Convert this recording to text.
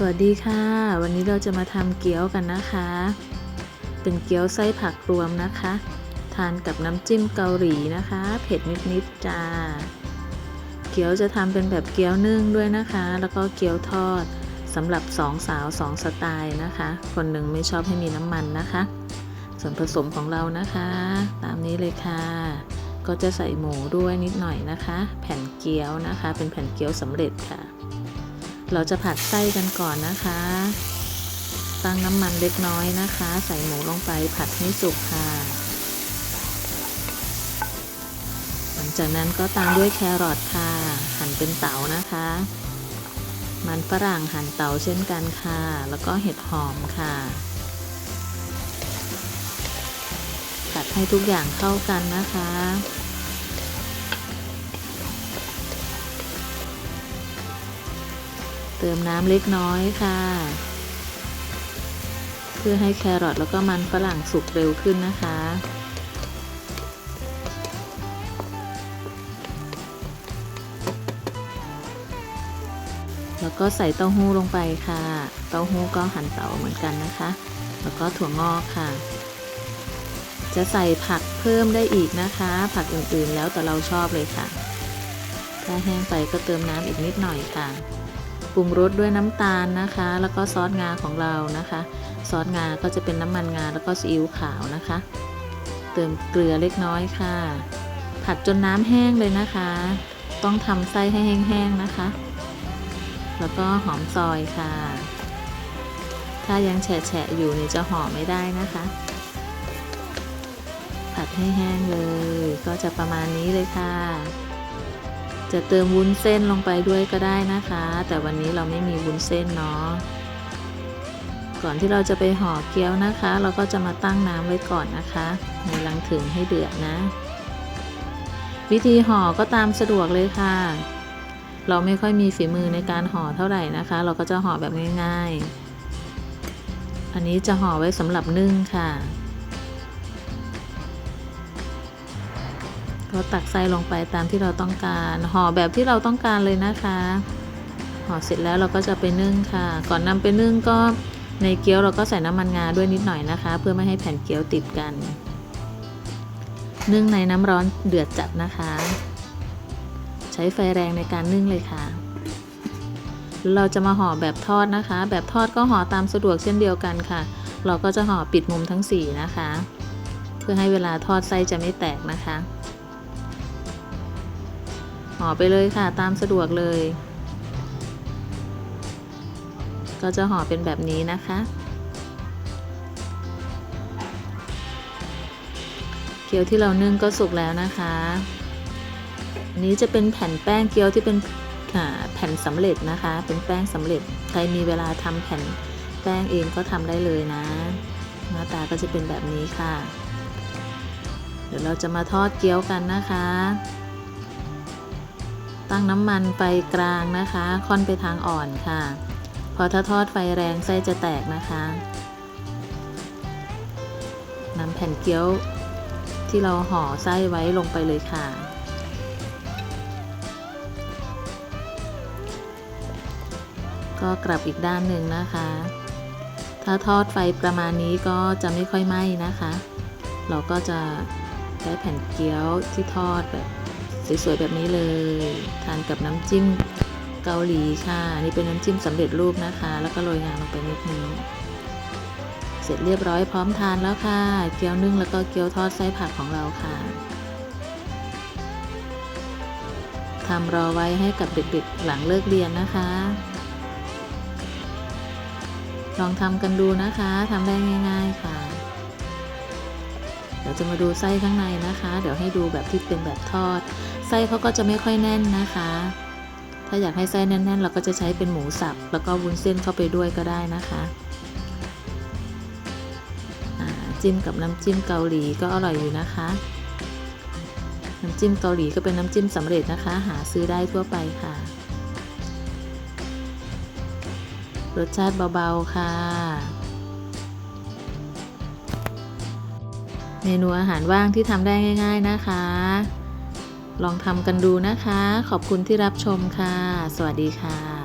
สวัสดีค่ะ วันนี้เราจะมาทำเกี๊ยวกันนะคะ เป็นเกี๊ยวไส้ผักรวมนะคะ ทานกับน้ำจิ้มเกาหลีนะคะ เผ็ดนิดๆจ้า เกี๊ยวจะทำเป็นแบบเกี๊ยวนึ่งด้วยนะคะ แล้วก็เกี๊ยวทอดสำหรับสองสาวสองสไตล์นะคะ คนหนึ่งไม่ชอบให้มีน้ำมันนะคะ ส่วนผสมของเรานะคะ ตามนี้เลยค่ะ ก็จะใส่หมูด้วยนิดหน่อยนะคะ แผ่นเกี๊ยวนะคะ เป็นแผ่นเกี๊ยวสำเร็จค่ะ เราจะผัดไส้กันก่อนนะคะ ตั้งน้ำมันเล็กน้อยนะคะ ใส่หมูลงไปผัดให้สุกค่ะ หลังจากนั้นก็ตามด้วยแครอทค่ะ หั่นเป็นเต๋านะคะ มันฝรั่งหั่นเต๋าเช่นกันค่ะ แล้วก็เห็ดหอมค่ะ ผัดให้ทุกอย่างเข้ากันนะคะ เติมน้ำเล็กน้อยค่ะ เพื่อให้แครอทแล้วก็มันฝรั่งสุกเร็วขึ้นนะคะ แล้วก็ใส่เต้าหู้ลงไปค่ะ เต้าหู้ก็หั่นเต๋าเหมือนกันนะคะ แล้วก็ถั่วงอกค่ะ จะใส่ผักเพิ่มได้อีกนะคะ ผักอื่นๆแล้วแต่เราชอบเลยค่ะ ถ้าแห้งไปก็เติมน้ำอีกนิดหน่อยค่ะ ปรุงรสด้วยน้ำตาลนะคะ แล้วก็ซอสงาของเรานะคะ ซอสงาก็จะเป็นน้ำมันงาแล้วก็ซีอิ๊วขาวนะคะ เติมเกลือเล็กน้อยค่ะ ผัดจนน้ำแห้งเลยนะคะ ต้องทำไส้ให้แห้งๆนะคะ แล้วก็หอมซอยค่ะ ถ้ายังแฉะๆอยู่นี่จะห่อไม่ได้นะคะผัดให้แห้งเลย ก็จะประมาณนี้เลยค่ะ จะเติมวุ้นเส้นลงไปด้วยก็ได้นะคะ แต่วันนี้เราไม่มีวุ้นเส้นเนาะก่อนที่เราจะไปห่อเกี๊ยวนะคะ เราก็จะมาตั้งน้ำไว้ก่อนนะคะ ในลังถึงให้เดือดนะ วิธีห่อก็ตามสะดวกเลยค่ะ เราไม่ค่อยมีฝีมือในการห่อเท่าไหร่นะคะ เราก็จะห่อแบบง่าย ๆ อันนี้จะห่อไว้สำหรับนึ่งค่ะ ก็ตักไส้ลงไปตามที่เราต้องการห่อแบบที่เราต้องการเลยนะคะห่อเสร็จแล้วเราก็จะไปนึ่งค่ะ ก่อนนำไปนึ่งก็ในเกี๊ยวเราก็ใส่น้ำมันงาด้วยนิดหน่อยนะคะ เพื่อไม่ให้แผ่นเกี๊ยวติดกัน นึ่งในน้ำร้อนเดือดจัดนะคะ ใช้ไฟแรงในการนึ่งเลยค่ะ เราจะมาห่อแบบทอดนะคะ แบบทอดก็ห่อตามสะดวกเช่นเดียวกันค่ะ เราก็จะห่อปิดมุมทั้ง4นะคะ เพื่อให้เวลาทอดไส้จะไม่แตกนะคะ ห่อไปเลยค่ะตามสะดวกเลย ก็จะห่อเป็นแบบนี้นะคะ เกี๊ยวที่เรานึ่งก็สุกแล้วนะคะอันนี้จะเป็นแผ่นแป้งเกี๊ยวที่เป็นแผ่นสำเร็จนะคะ เป็นแป้งสำเร็จใครมีเวลาทำแผ่นแป้งเองก็ทำได้เลยนะ หน้าตาก็จะเป็นแบบนี้ค่ะ เดี๋ยวเราจะมาทอดเกี๊ยวกันนะคะ ตั้งน้ำมันไฟกลางนะคะ ค่อนไปทางอ่อนค่ะ พอถ้าทอดไฟแรงไส้จะแตกนะคะนำแผ่นเกี๊ยวที่เราห่อไส้ไว้ลงไปเลยค่ะ ก็กลับอีกด้านหนึ่งนะคะ ถ้าทอดไฟประมาณนี้ก็จะไม่ค่อยไหม้นะคะ เราก็จะได้แผ่นเกี๊ยวที่ทอดแบบ สวยๆแบบนี้เลย ทานกับน้ำจิ้มเกาหลีค่ะนี่เป็นน้ำจิ้มสำเร็จรูปนะคะ แล้วก็โรยงาลงไปนิดนึงเสร็จเรียบร้อยพร้อมทานแล้วค่ะ เกี๊ยวนึ่งแล้วก็เกี๊ยวทอดไส้ผักของเราค่ะทำรอไว้ให้กับเด็กๆหลังเลิกเรียนนะคะ ลองทำกันดูนะคะทำได้ง่าย ๆค่ะ เดี๋ยวจะมาดูไส้ข้างในนะคะ เดี๋ยวให้ดูแบบที่เป็นแบบทอด ไส้เขาก็จะไม่ค่อยแน่นนะคะ ถ้าอยากให้ไส้แน่นๆ เราก็จะใช้เป็นหมูสับ แล้วก็วุ้นเส้นเข้าไปด้วยก็ได้นะคะจิ้มกับน้ำจิ้มเกาหลีก็อร่อยอยู่นะคะ น้ำจิ้มเกาหลีก็เป็นน้ำจิ้มสำเร็จนะคะ หาซื้อได้ทั่วไปค่ะ รสชาติเบาๆค่ะ เมนูอาหารว่างที่ทำได้ง่าย ๆนะคะ ลองทำกันดูนะคะ ขอบคุณที่รับชมค่ะ สวัสดีค่ะ